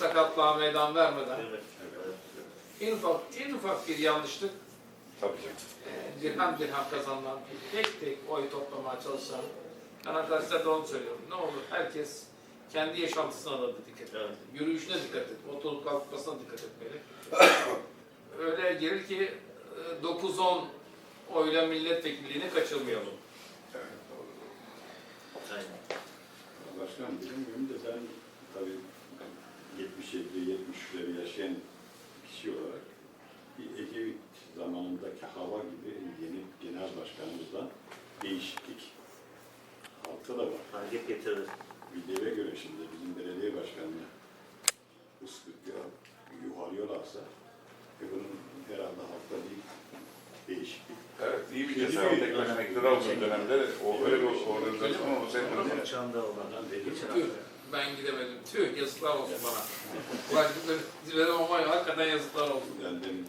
sakatlığa meydan vermeden Evet. en ufak, en ufak bir yanlışlık Tabii e, dirhem dirhem kazanılan tek tek oy toplamaya çalışan ben arkadaşlar da onu söylüyorum. Ne olur herkes kendi yaşantısına da dikkat et. Evet. Yürüyüşüne dikkat et. Oturup kalkmasına dikkat etmeli. Öyle gelir ki e, 9-10 oyla milletvekilliğini kaçırmayalım. Evet, doğru. Aynen. Başkanım bilmiyorum da ben tabii 77'li 73'leri yaşayan kişi olarak bir Ecevit zamanındaki hava gibi yeni genel başkanımızdan değişiklik halkta da var. Hareket getirdi. Bildiğime göre şimdi bizim belediye başkanına ıskıtıyor, yuvarlıyorlarsa ve bunun herhalde halkta bir değişiklik. Evet, iyi bir cesaret başına iktidar olduğu dönemde o öyle bir organizasyon o Onun çağında olan. Geçen hafta. Ben gidemedim. Tüh, yazıklar olsun bana. Ulan dilerim ama hakikaten yazıklar olsun. Yani demin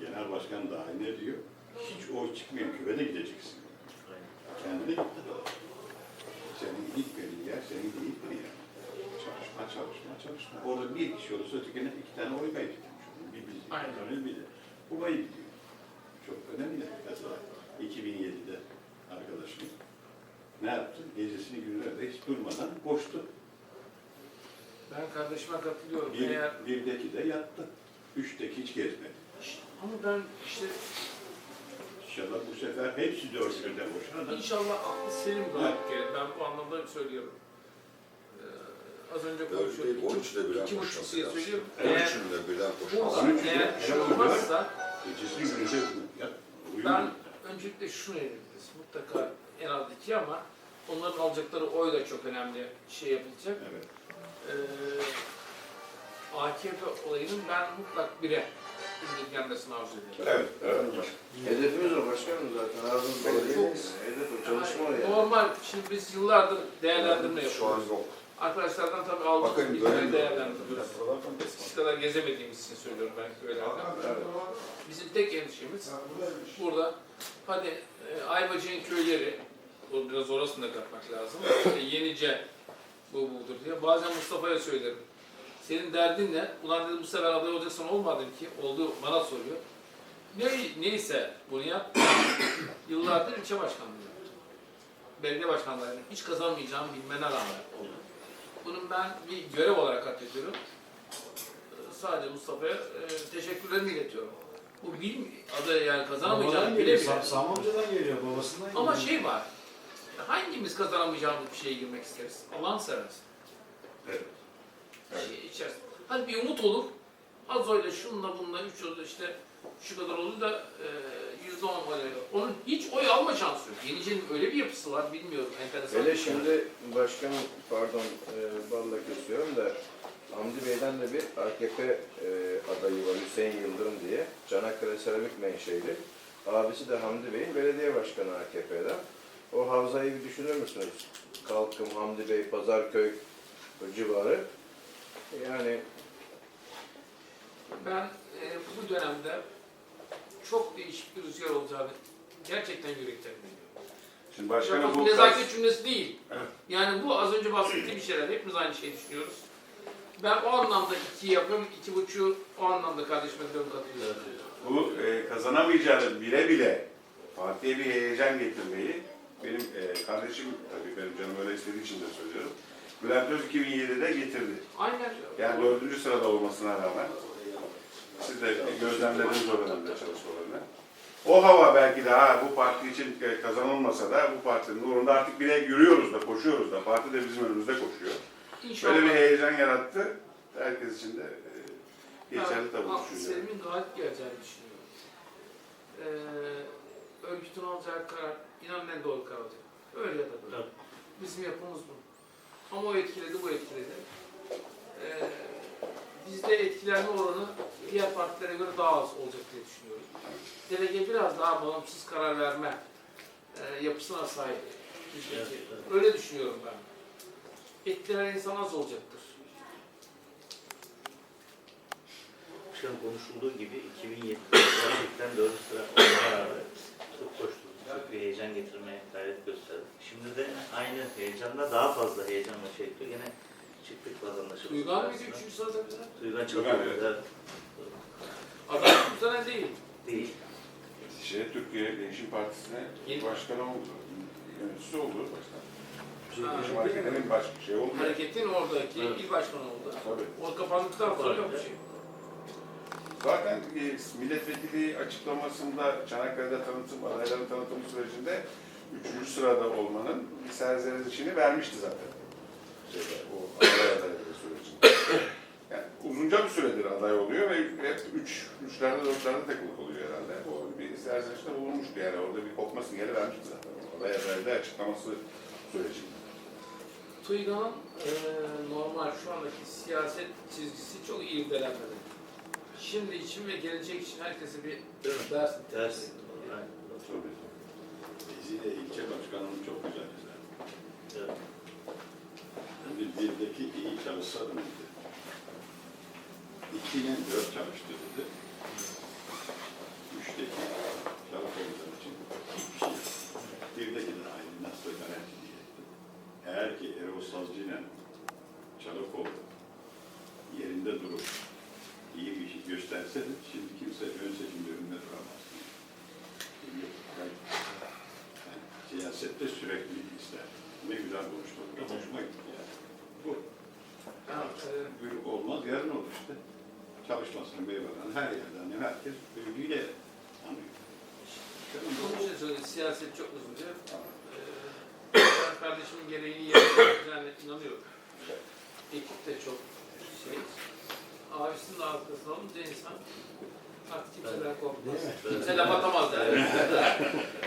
genel başkan dahi ne diyor? Hiç oy çıkmıyor, küvede gideceksin. Kendine gitti. Senin gitmediğin yer senin değil mi ya? Çalışma, çalışma, çalışma. Orada bir kişi olursa ötekine iki tane oy kaybetmiş. Bir biz, Aynen. Aynen. bir de. Bu bayı gidiyor. Çok önemli. Mesela 2007'de arkadaşım ne yaptı? Gecesini gündüzde hiç durmadan koştu. Ben kardeşime katılıyorum. Bir, Eğer birdeki de yattı. Üçteki hiç gezmedi. ama ben işte İnşallah bu sefer hepsi dördünü de boşuna da. inşallah aklı selim galip gelir. Ben bu anlamda söylüyorum. Ee, az önce Dört konuşuyorduk. on üçte birden İki buçuk diye söylüyorum. On Eğer üçünde üçü de eğer şöyle olmazsa yat. Uyuyor. ben öncelikle şunu edebiliriz. Mutlaka en az iki ama onların alacakları oy da çok önemli şey yapılacak. Evet. AKP olayının ben mutlak bire indirgenmesini arzu ediyorum. Evet, evet. Hedefimiz o başkanım zaten. Ağzımız belediyeyiz. Hedef o çalışma o yani. Normal, şimdi biz yıllardır değerlendirme Şu an yapıyoruz. yok. Arkadaşlardan tabii aldığımız Bakın bilgileri böyle değerlendiriyoruz. Kadar gezemediğimiz için söylüyorum ben köylerden. Bizim tek endişemiz burada hadi e, Ayvacık'ın köyleri, o biraz orasını da katmak lazım. İşte Yenice bu budur diye. Bazen Mustafa'ya söylerim. Senin derdin ne? Ulan dedim bu sefer aday olacaksan olmadım ki. Oldu bana soruyor. Ne, neyse bunu yap. Yıllardır ilçe başkanlığı yaptım. Belediye başkanlarının hiç kazanmayacağımı bilmene rağmen oldu. Bunun ben bir görev olarak addediyorum. Ee, Sadece Mustafa'ya e, teşekkürlerimi iletiyorum. Bu bilim adı yani kazanamayacağını Babadan bile geliyor, bile. Sam- amcadan geliyor, babasından geliyor. Ama şey var. Hangimiz kazanamayacağımız bir şeye girmek isteriz? Allah'ını seversen. Evet. Şey içersin. Hadi bir umut olur. Az oyla şununla bununla üç oldu işte şu kadar oldu da e, yüzde on oyla. Onun hiç oy alma şansı yok. Yenice'nin öyle bir yapısı var bilmiyorum. Enteresan. Hele şimdi başkanım pardon e, balla kesiyorum da Hamdi Bey'den de bir AKP e, adayı var Hüseyin Yıldırım diye. Çanakkale Seramik menşeli. Abisi de Hamdi Bey'in belediye başkanı AKP'den. O havzayı bir düşünür müsünüz? Kalkım, Hamdi Bey, Pazarköy civarı. Yani Ben e, bu dönemde çok değişik bir rüzgar olacağını gerçekten yürekten biliyorum. Şimdi başkanım bu bu nezaket cümlesi değil. Evet. Yani bu az önce bahsettiğim şeyler. Hepimiz aynı şeyi düşünüyoruz. Ben o anlamda iki yapıyorum, iki buçuğu o anlamda kardeşime diyorum katılıyorum. bu e, kazanamayacağını bile bile partiye bir heyecan getirmeyi benim e, kardeşim tabii benim canım öyle istediği için de söylüyorum. Bülent Öz 2007'de getirdi. Aynen. Yani dördüncü sırada olmasına rağmen siz de gözlemlediniz o dönemde çalışmalarını. O hava belki daha bu parti için e, kazanılmasa da bu partinin uğrunda artık bile yürüyoruz da koşuyoruz da parti de bizim önümüzde koşuyor. İnşallah. Böyle bir heyecan yarattı. Herkes için de e, geçerli tabii bu düşünce. Selim'in galip geleceğini düşünüyorum. Ee, örgütün alacağı karar, inanın en doğru karar olacak. Öyle ya da böyle. Tabii. Bizim yapımız bu. Ama o etkiledi, bu etkiledi. Ee, bizde etkilenme oranı diğer partilere göre daha az olacak diye düşünüyorum. Delege biraz daha bağımsız karar verme e, yapısına sahip. Evet, evet. Öyle düşünüyorum ben. Etkilenen insan az olacaktır. Başkanım konuşulduğu gibi 2007'de gerçekten 4 sıra olmaya rağmen çok koştuk. Çok bir heyecan getirmeye gayret gösterdik. Şimdi de aynı heyecanla daha fazla heyecanla şey yapıyor. Yine çiftlik vatandaşı. Uygan mıydı üçüncü sırada bize? Uygan Uygan, Çakır. evet. Evet. Adam değil. Değil. Şey, Türkiye Değişim Partisi'ne Yeni- başkan oldu. Yöneticisi oldu başkan. Ha. Değişim Hareketi'nin baş şey oldu. Hareketin oradaki Evet. il başkanı oldu. Tabii. O kapandıktan sonra yok bir şey. Zaten e, milletvekili açıklamasında Çanakkale'de tanıtım, adayların tanıtım sürecinde üçüncü sırada olmanın bir serzenişini vermişti zaten. Şeyde, o aday adaylığı sürecinde. Yani uzunca bir süredir aday oluyor ve hep üç, üçlerde dörtlerde takılık oluyor herhalde. O bir serzenişte bulunmuştu yani orada bir kopma sinyali vermişti zaten. O aday adaylığı açıklaması sürecinde. Tuygan'ın eee normal şu andaki siyaset çizgisi çok iyi irdelenmedi. Şimdi için ve gelecek için herkese bir ders Ters. Aynen. Tabii. Biziyle ilçe başkanım çok güzel güzel. Evet. Yani birdeki iyi çalışsa da mıydı? İkiyle dört çalıştı dedi. Üçteki çalık olduğu için hiçbir şey yok. Birdeki de aynı nasıl garanti diye. Eğer ki Erol Sazcı ile Çalıkoğlu yerinde durup iyi bir şey gösterse de şimdi kimse ön seçimde önünde duramaz. Şimdi yani siyasette sürekli ister. Ne güzel konuştu. Hoşuma gitti yani. Bu. Eee, Bugün olmaz, yarın olur işte. Çalışmasını meyveden her yerden herkes övgüyle anlıyor. Bunun için söyledi, siyaset çok uzunca. Eee, ben kardeşimin gereğini yerine inanıyorum. Ekip de çok şey. Abisinin de arkasında olunca insan artık kimseden korkmaz. Kimse laf atamaz yani.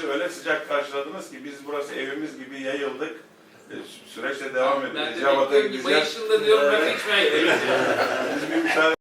süreci öyle sıcak karşıladınız ki biz burası evimiz gibi yayıldık. E, Süreçte devam ediyoruz. Ben de bekliyorum Mayıs yılında diyorum rakı içmeye gideceğiz. Biz bir müsaade